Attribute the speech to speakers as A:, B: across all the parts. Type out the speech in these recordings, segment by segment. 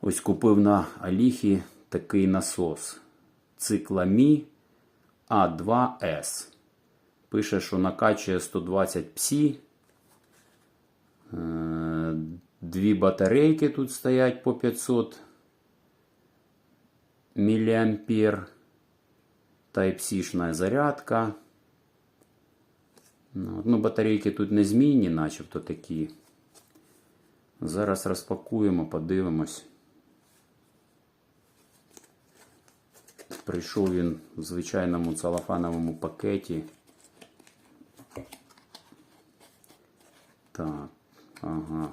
A: Ось купив на Аліхі такий насос. Цикламі А2С. Пише, що накачує 120 псі. Е, Дві батарейки тут стоять по 500 міліампер. Type-C-шна зарядка. Ну, батарейки тут не змінні, начебто такі. Зараз розпакуємо, подивимось. Прийшов він в звичайному целофановому пакеті. Так, ага.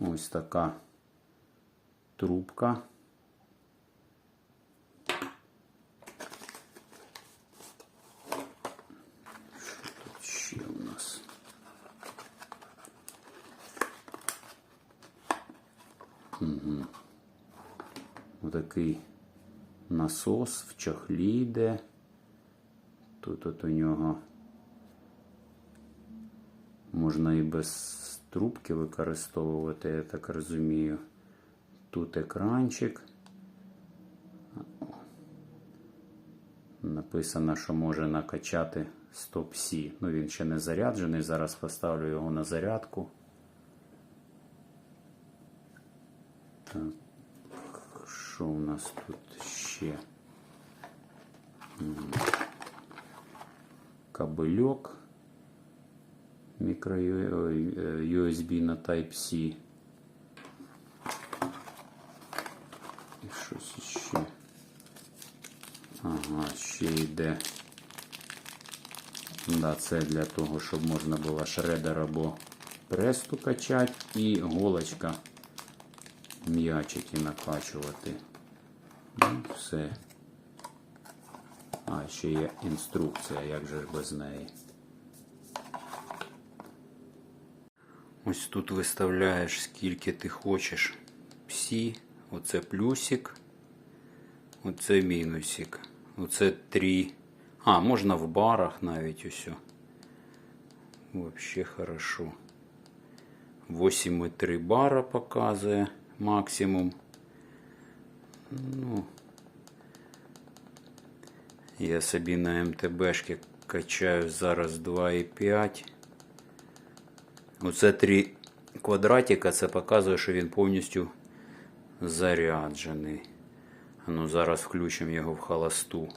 A: Ось така трубка. Що тут у нас? Отакий насос в чохлі йде. Тут от у нього можна і без трубки використовувати, я так розумію. Тут екранчик. Написано, що може накачати Stop-C. Ну, він ще не заряджений. Зараз поставлю його на зарядку. Так. Що у нас тут ще? Кабельок мікро е, USB на Type-C. І щось ще. Ага, ще йде. Да, це для того, щоб можна було шредер або престу качати і голочка м'ячики накачувати. Ну, все. А, ще є інструкція, як же без неї. Ось тут виставляєш, скільки ти хочеш псі. Оце плюсик. Оце мінусик. Оце 3. А, можна в барах навіть усе. Вообще хорошо. 8,3 бара показує максимум. Ну, я собі на МТБшки качаю зараз 2,5. Оце 3 квадратика, це показує, що він повністю заряджений. Ну, зараз включимо його в холосту.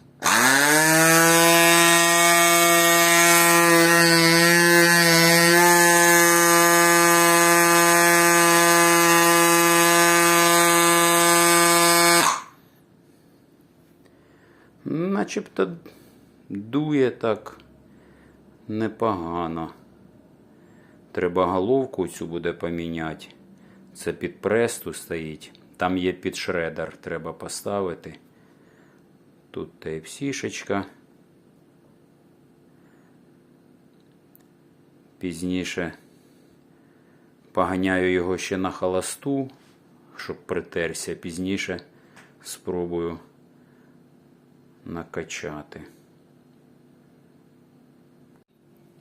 A: Начебто дує так непогано. Треба головку цю буде поміняти. Це під престу стоїть. Там є під шредер, треба поставити. Тут тейп-сішечка. Пізніше поганяю його ще на холосту, щоб притерся. Пізніше спробую накачати.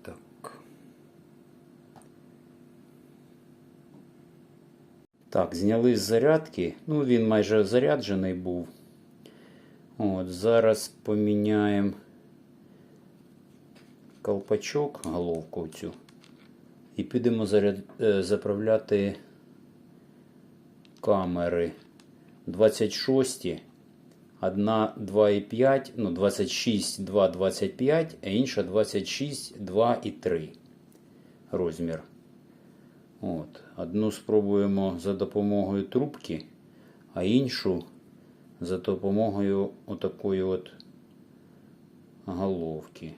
A: Так. Так, зняли з зарядки. Ну, він майже заряджений був. От, зараз поміняємо колпачок, головку цю. І підемо заряд... е, заправляти камери 26. Одна 2,5, ну 26, 2, 25, а інша 26, 2 і 3 розмір. От. Одну спробуємо за допомогою трубки, а іншу за допомогою отакої от головки.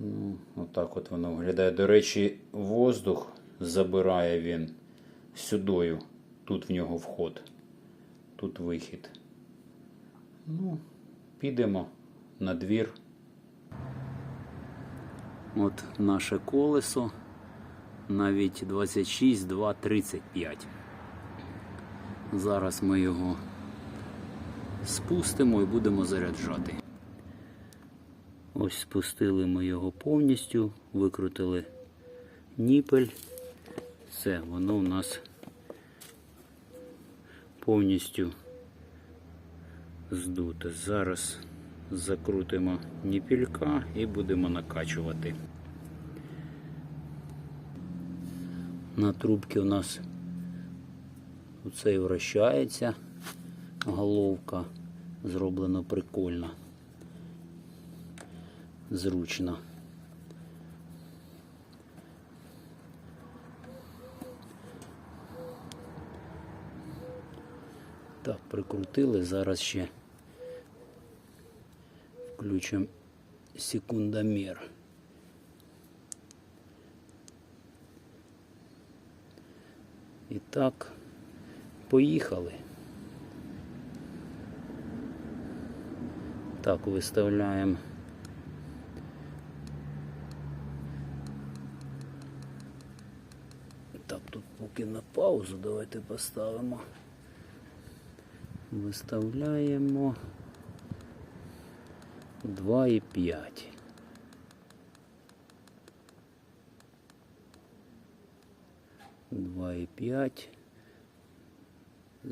A: Ну, отак от воно виглядає. До речі, воздух забирає він сюдою. Тут в нього вход, тут вихід. Ну, підемо на двір. От наше колесо навіть 26, 2, 35. Зараз ми його спустимо і будемо заряджати. Ось спустили ми його повністю, викрутили ніпель. Все, воно у нас повністю здуте. Зараз закрутимо ніпілька і будемо накачувати. На трубці у нас оцей вращається головка. Зроблено прикольно. Зручно. Так, прикрутили, зараз ще включимо секундомер. І так, поїхали. Так, виставляємо. Так, тут поки на паузу давайте поставимо. Виставляємо 2,5. Два і п'ять.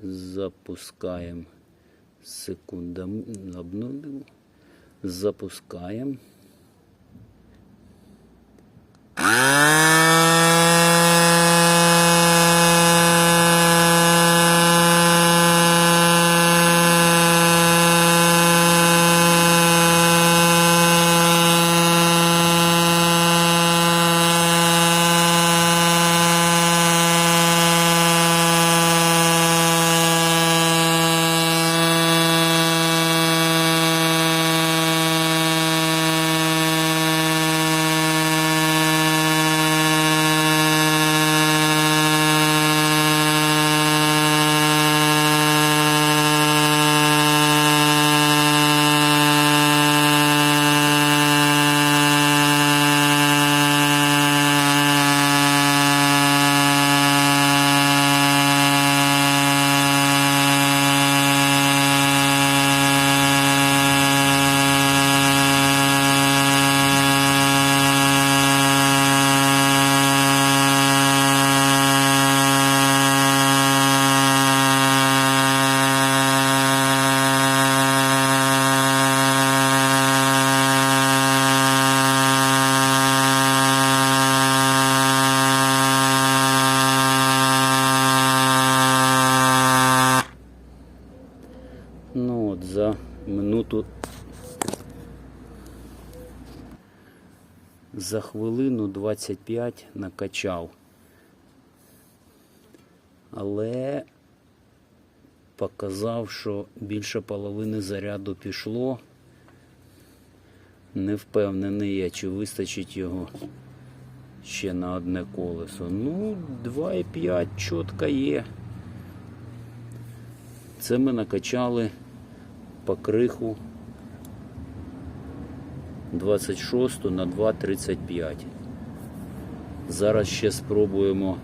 A: Запускаємо секунда обновлю. Запускаємо. Минуту. За хвилину 25 накачав. Але показав, що більше половини заряду пішло. Не впевнений я, чи вистачить його ще на одне колесо. Ну, 2,5 чітко є. Це ми накачали по криху 26 на 2,35. Зараз ще спробуємо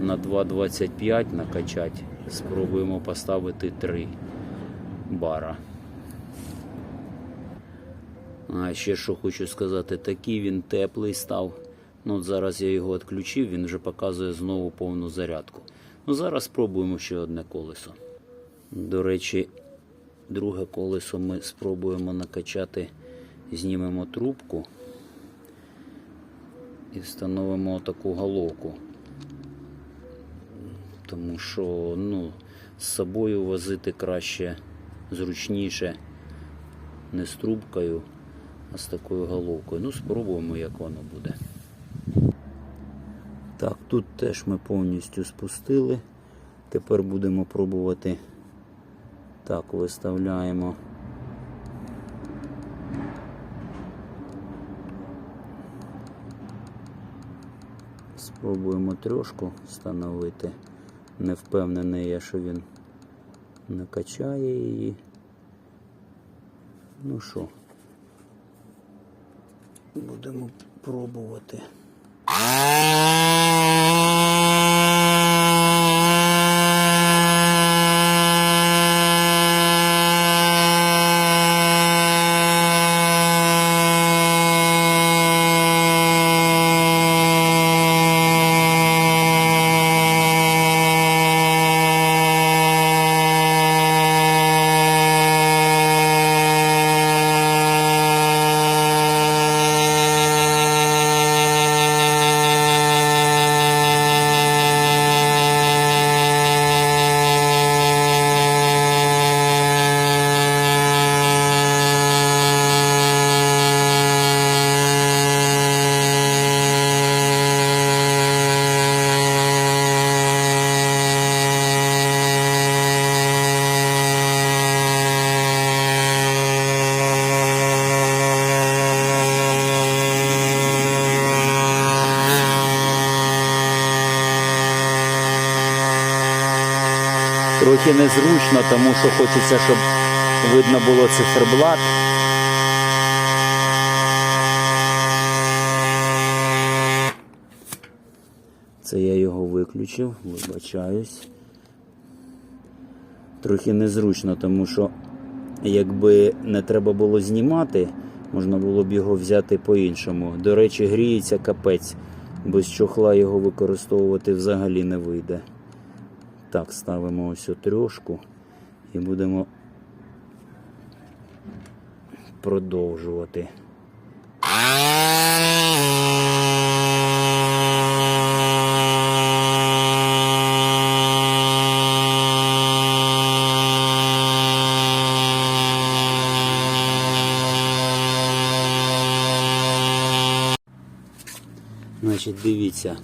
A: на 2,25 накачати. Спробуємо поставити 3 бара. А ще що хочу сказати, такий він теплий став. Ну, от зараз я його відключив, він вже показує знову повну зарядку. Ну, зараз спробуємо ще одне колесо. До речі, друге колесо ми спробуємо накачати, знімемо трубку і встановимо таку головку. Тому що ну, з собою возити краще, зручніше, не з трубкою, а з такою головкою. Ну, спробуємо, як воно буде. Так, тут теж ми повністю спустили. Тепер будемо пробувати. Так, виставляємо. Спробуємо трьошку встановити. Не впевнений я, що він накачає її. Ну що, будемо пробувати. Трохи незручно, тому що хочеться, щоб видно було циферблат. Це я його виключив, вибачаюсь. Трохи незручно, тому що якби не треба було знімати, можна було б його взяти по-іншому. До речі, гріється капець. Без чохла його використовувати взагалі не вийде. Так, ставимо ось трьошку і будемо продовжувати. Значить, дивіться,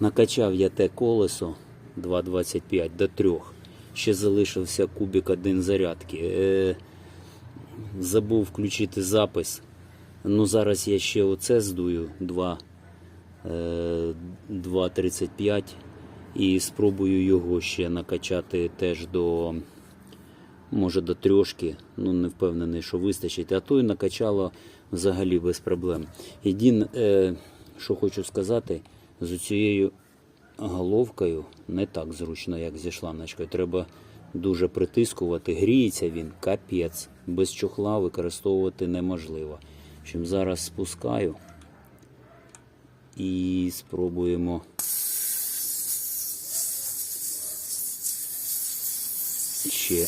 A: накачав я те колесо 2,25 до 3. Ще залишився кубик один зарядки. Е, забув включити запис. Ну, зараз я ще оце здую 2, е, 2,35 і спробую його ще накачати теж до, може, до трьошки. Ну, не впевнений, що вистачить. А то і накачало взагалі без проблем. Єдине, що хочу сказати, з цією головкою не так зручно, як зі шланочкою. Треба дуже притискувати. Гріється він, капець. Без чохла використовувати неможливо. Чим зараз спускаю і спробуємо. Ще.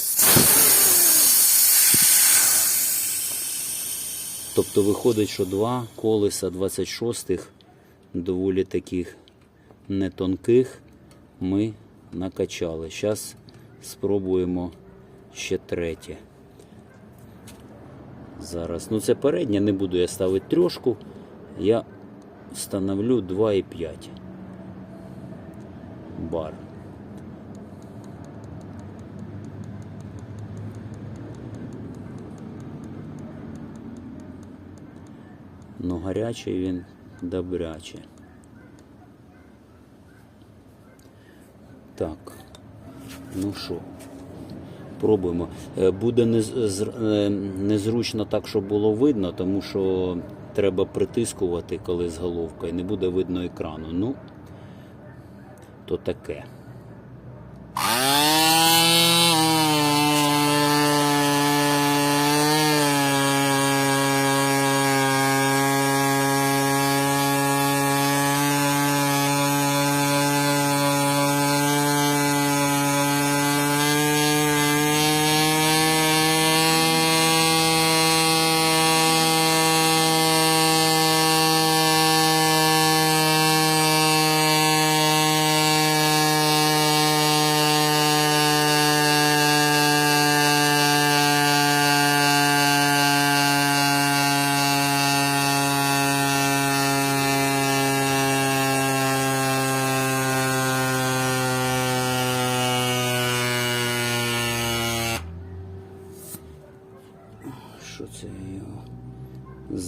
A: Тобто виходить, що два колеса 26-х, доволі таких не тонких, ми накачали. Зараз спробуємо ще третє. Зараз. Ну це переднє, не буду я ставити трьошку. Я встановлю 2,5 бар. Ну гарячий він добряче. Так. Ну що, пробуємо. Е, Буде е, незручно так, щоб було видно, тому що треба притискувати, коли з головкою, не буде видно екрану. Ну, то таке.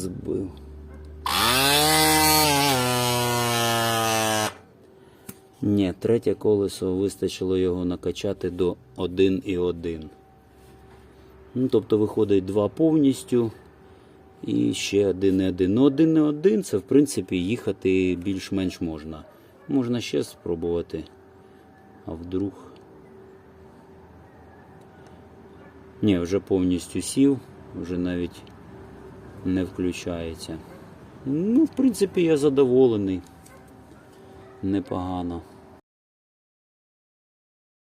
A: Збив? Ні, третє колесо вистачило його накачати до 1,1. Ну, тобто виходить два повністю і ще 1,1. Ну, 1,1 це в принципі їхати більш-менш можна. Можна ще спробувати. А вдруг. Ні, вже повністю сів, вже навіть не включається. Ну, в принципі, я задоволений. Непогано.